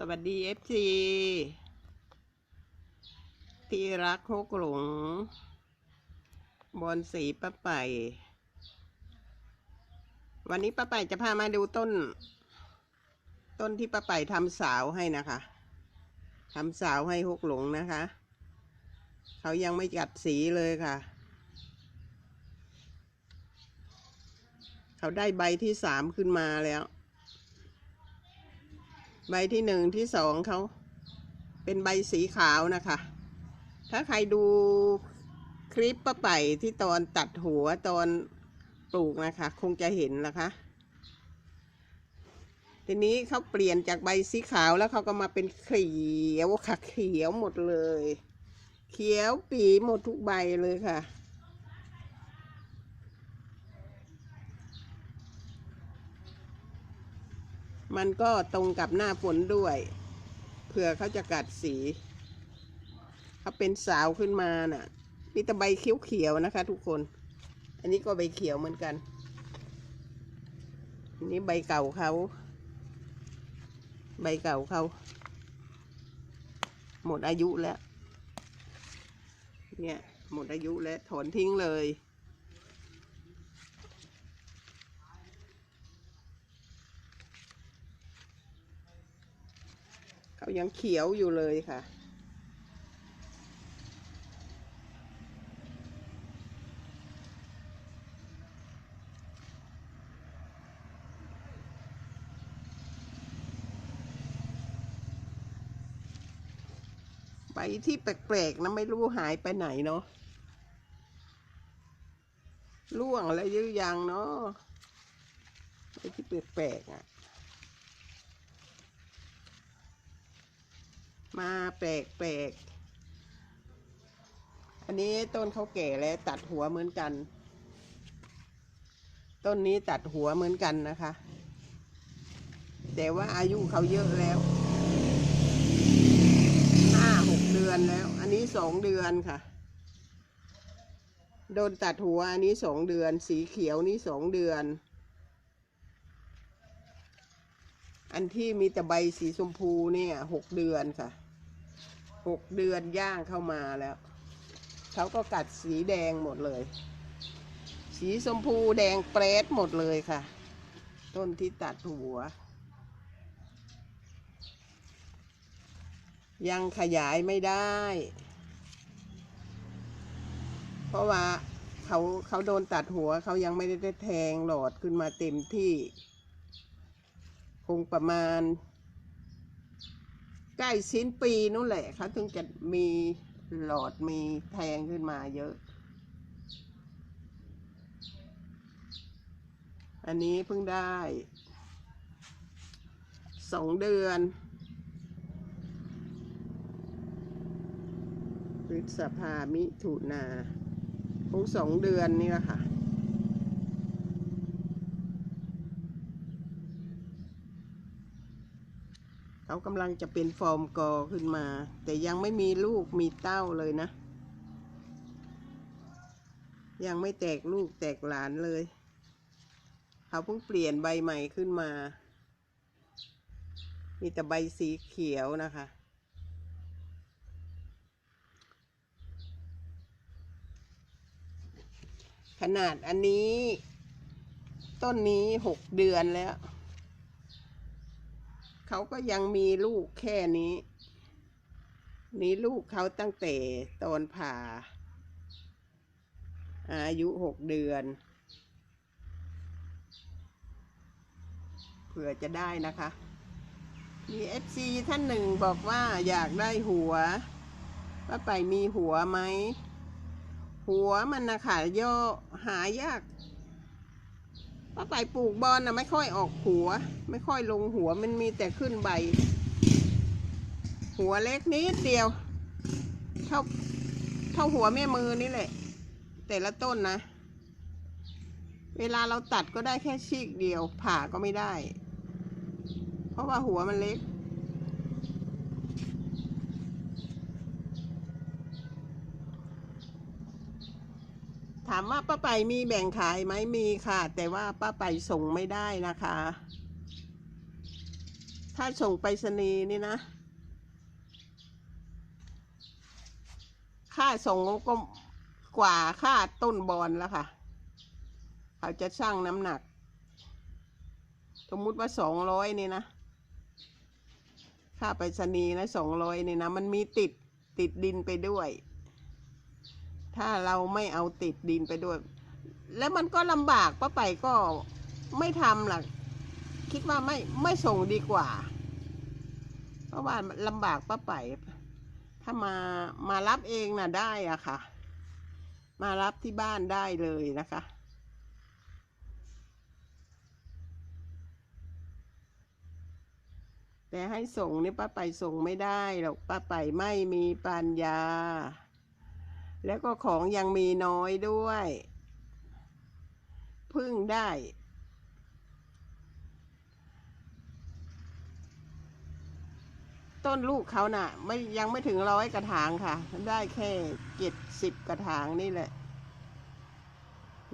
สวัสดีเอฟซีที่รักโคกหลง บอนสีป้าไป วันนี้ป้าไปจะพามาดูต้น ต้นที่ป้าไปทำสาวให้นะคะทำสาวให้ฮกหลงนะคะ เขายังไม่กัดสีเลยค่ะ เขาได้ใบที่สามขึ้นมาแล้ว ใบที่หนึ่งที่สองเขาเป็นใบสีขาวนะคะ ถ้าใครดูคลิปป้าไป่ที่ตอนตัดหัวตอนปลูกนะคะ คงจะเห็นนะคะ ทีนี้เขาเปลี่ยนจากใบสีขาวแล้วเขาก็มาเป็นเขียวค่ะเขียวหมดเลย เขียวปีหมดทุกใบเลยค่ะ มันก็ตรงกับหน้าฝนด้วย เผื่อเขาจะกัดสี เขาเป็นสาวขึ้นมาน่ะ มีแต่ใบเขียวๆนะคะ ทุกคน อันนี้ก็ใบเขียวเหมือนกัน อันนี้ใบเก่าเขา ใบเก่าเขา หมดอายุแล้ว เนี่ย หมดอายุแล้วถอนทิ้งเลย เขา ยังเขียวอยู่เลยค่ะ ใบที่แปลกๆนะไม่รู้หายไปไหนเนาะร่วงอะไรหรือยังเนาะใบที่แปลกๆอะ มาแปลกแปลกอันนี้ต้นเขาแก่แล้วตัดหัวเหมือนกัน ต้นนี้ตัดหัวเหมือนกันนะคะ แต่ว่าอายุเขาเยอะแล้วห้าหกเดือนแล้ว อันนี้สองเดือนค่ะ โดนตัดหัวอันนี้สองเดือน สีเขียวนี่สองเดือน อันที่มีแต่ใบสีชมพูเนี่ยหกเดือนค่ะ หกเดือนย่างเข้ามาแล้ว เขาก็กัดสีแดงหมดเลย สีชมพูแดงเปรดหมดเลยค่ะ ต้นที่ตัดหัว ยังขยายไม่ได้ เพราะว่าเขาเขาโดนตัดหัวเขายังไม่ได้แทงหลอดขึ้นมาเต็มที่ คงประมาณ ใกล้สิ้นปีนู่นแหละเขาถึงจะมีหลอดมีแทงขึ้นมาเยอะ อันนี้เพิ่งได้สองเดือนพฤษภามิถุนาคงสองเดือนนี่แหละค่ะ เขากำลังจะเป็นฟอร์มกอขึ้นมา แต่ยังไม่มีลูกมีเต้าเลยนะ ยังไม่แตกลูกแตกหลานเลย เขาเพิ่งเปลี่ยนใบใหม่ขึ้นมา มีแต่ใบสีเขียวนะคะขนาดอันนี้ ต้นนี้หกเดือนแล้ว เขาก็ยังมีลูกแค่นี้ มีลูกเขาตั้งแต่ตอนผ่า อายุหกเดือนเผื่อจะได้นะคะ มีเอฟซีท่านหนึ่งบอกว่าอยากได้หัวว่าไปมีหัวไหม หัวมันนะคะย่อหายาก ป้าไปปลูกบอลนะไม่ค่อยออกหัว ไม่ค่อยลงหัวมันมีแต่ขึ้นใบ หัวเล็กนิดเดียว เท่าเท่าหัวแม่มือนี่แหละ แต่ละต้นนะ เวลาเราตัดก็ได้แค่ชีกเดียว ผ่าก็ไม่ได้ เพราะว่าหัวมันเล็ก ถามว่าป้าไปมีแบ่งขายไหมมีค่ะ แต่ว่าป้าไปส่งไม่ได้นะคะ ถ้าส่งไปรษณีย์นี่นะ ค่าส่งก็กว่าค่าต้นบอลแล้วค่ะ เขาจะชั่งน้ำหนัก สมมุติว่าสองร้อยนี่นะ ค่าไปรษณีย์นะสองร้อยนี่นะ มันมีติดติดดินไปด้วย ถ้าเราไม่เอาติดดินไปด้วย แล้วมันก็ลำบากป้าไปก็ไม่ทำหรอกคิดว่าไม่ไม่ส่งดีกว่า เพราะว่าลำบากป้าไปถ้ามามารับเองน่ะได้อะค่ะ มารับที่บ้านได้เลยนะคะแต่ให้ส่งนี่ป้าไปส่งไม่ได้หรอกป้าไปไม่มีปัญญา แล้วก็ของยังมีน้อยด้วย พึ่งได้ ต้นลูกเขาน่ะ ไม่ยังไม่ถึงร้อยกระถางค่ะ ได้แค่เจ็ดสิบกระถางนี่แหละ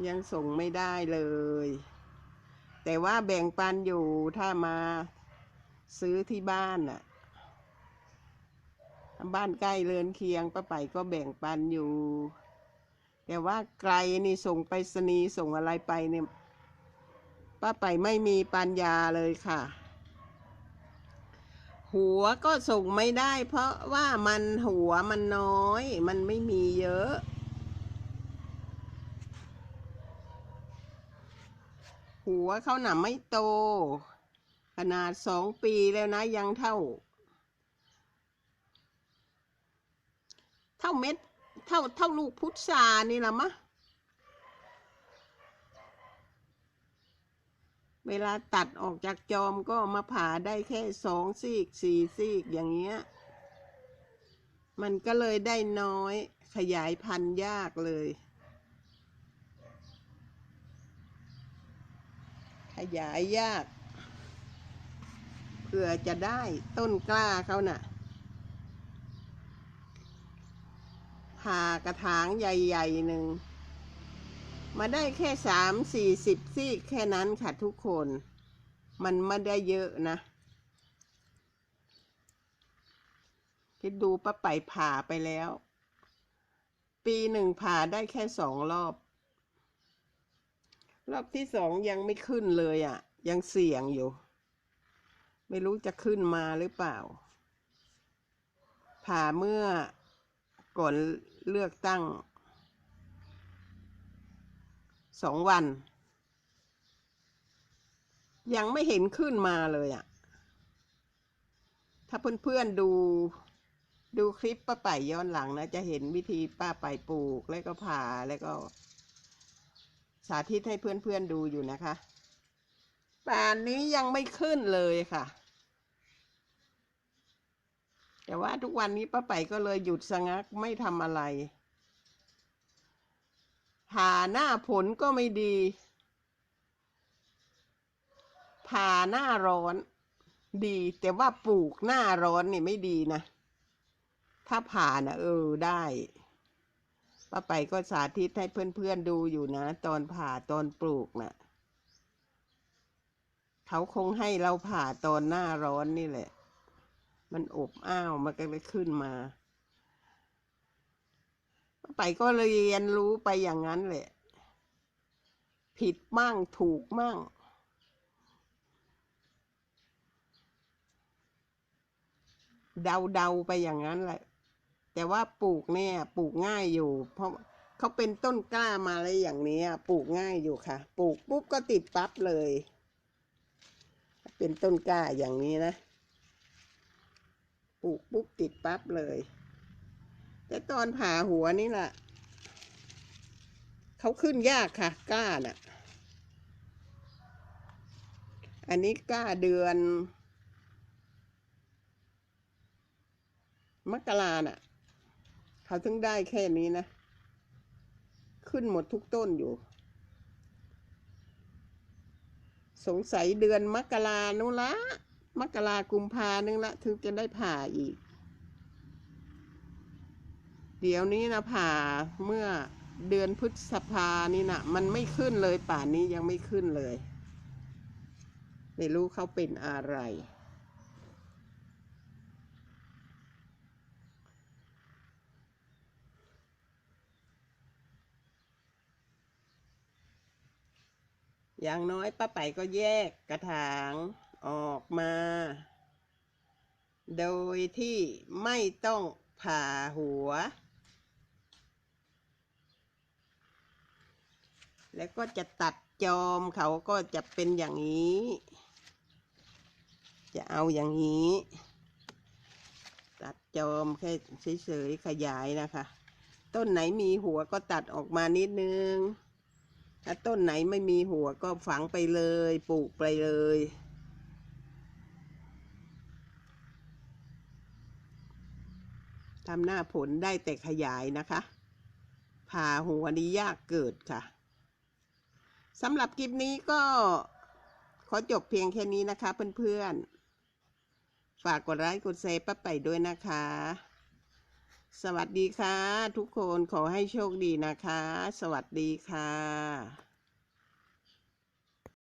ยังส่งไม่ได้เลย แต่ว่าแบ่งปันอยู่ถ้ามาซื้อที่บ้านน่ะ บ้านใกล้เรือนเคียงป้าไปก็แบ่งปันอยู่ แต่ว่าไกลนี่ส่งไปรษณีย์ส่งอะไรไปเนี่ยป้าไปไม่มีปัญญาเลยค่ะ หัวก็ส่งไม่ได้ เพราะว่ามันหัวมันน้อย มันไม่มีเยอะหัวเขาหนาไม่โต ขนาดสองปีแล้วนะยังเท่า เท่าเม็ด เท่าเท่าลูกพุทรานี่ละมะ เวลาตัดออกจากจอมก็มาผ่าได้แค่สองซีกสี่ซีกอย่างเงี้ย มันก็เลยได้น้อยขยายพันธุ์ยากเลย ขยายยากเพื่อจะได้ต้นกล้าเขาน่ะ ผ่ากระถางใหญ่ๆหนึ่ง มาได้แค่สามสี่สิบซีกแค่นั้นค่ะทุกคน มันไม่ได้เยอะนะ คิดดูป้าไปผ่าไปแล้ว ปีหนึ่งผ่าได้แค่สองรอบ รอบที่สองยังไม่ขึ้นเลยอะ่ะ ยังเสี่ยงอยู่ ไม่รู้จะขึ้นมาหรือเปล่าผ่าเมื่อก่อน เลือกตั้งสองวัน ยังไม่เห็นขึ้นมาเลยอะ่ะ ถ้าเพื่อนๆดูดูคลิปป้าไป่ย้อนหลังนะ จะเห็นวิธีป้าไป่ปลูกแล้วก็ผ่าแล้วก็ สาธิตให้เพื่อนๆดูอยู่นะคะป่านนี้ยังไม่ขึ้นเลยค่ะ แต่ว่าทุกวันนี้ป้าไปก็เลยหยุดสงักไม่ทำอะไร ผ่าหน้าผลก็ไม่ดี ผ่าหน้าร้อนดี แต่ว่าปลูกหน้าร้อนนี่ไม่ดีนะ ถ้าผ่านะเออได้ป้าไปก็สาธิตให้เพื่อนๆดูอยู่นะ ตอนผ่าตอนปลูกนะ่ะ เขาคงให้เราผ่าตอนหน้าร้อนนี่แหละ มันอบอ้าวมันก็เลยขึ้นมา ไปก็เลยเรียนรู้ไปอย่างนั้นแหละ ผิดมั่งถูกมั่ง เดาๆไปอย่างนั้นแหละ แต่ว่าปลูกเนี่ย ปลูกง่ายอยู่ เพราะเขาเป็นต้นกล้ามาอะไรอย่างนี้ปลูกง่ายอยู่ค่ะ ปลูกปุ๊บก็ติดปั๊บเลย เป็นต้นกล้าอย่างนี้นะ ปลูกปุ๊บติดปั๊บเลย แต่ตอนผ่าหัวนี่แหละเขาขึ้นยากค่ะ ก้าน่ะ อันนี้ก้าเดือน มกราน่ะ เขาถึงได้แค่นี้นะ ขึ้นหมดทุกต้นอยู่สงสัยเดือนมกรานุละ มกรากุมภาหนึ่งละถึงจะได้ผ่าอีก เดี๋ยวนี้นะผ่าเมื่อเดือนพฤษภานี่นะมันไม่ขึ้นเลยป่านนี้ยังไม่ขึ้นเลย ไม่รู้เขาเป็นอะไร อย่างน้อยป้าไปก็แยกกระถาง ออกมา โดยที่ไม่ต้องผ่าหัว แล้วก็จะตัดจอมเขาก็จะเป็นอย่างนี้ จะเอาอย่างนี้ ตัดจอมแค่เฉยๆขยายนะคะ ต้นไหนมีหัวก็ตัดออกมานิดนึงถ้าต้นไหนไม่มีหัวก็ฝังไปเลย ปลูกไปเลย ทำหน้าผลได้แต่ขยายนะคะ ผ่าหัวนี้ยากเกิดค่ะสำหรับคลิปนี้ก็ขอจบเพียงแค่นี้นะคะเพื่อนๆ ฝากกดไลค์กดแชร์ป้าไปด้วยนะคะ สวัสดีค่ะ ทุกคนขอให้โชคดีนะคะ สวัสดีค่ะ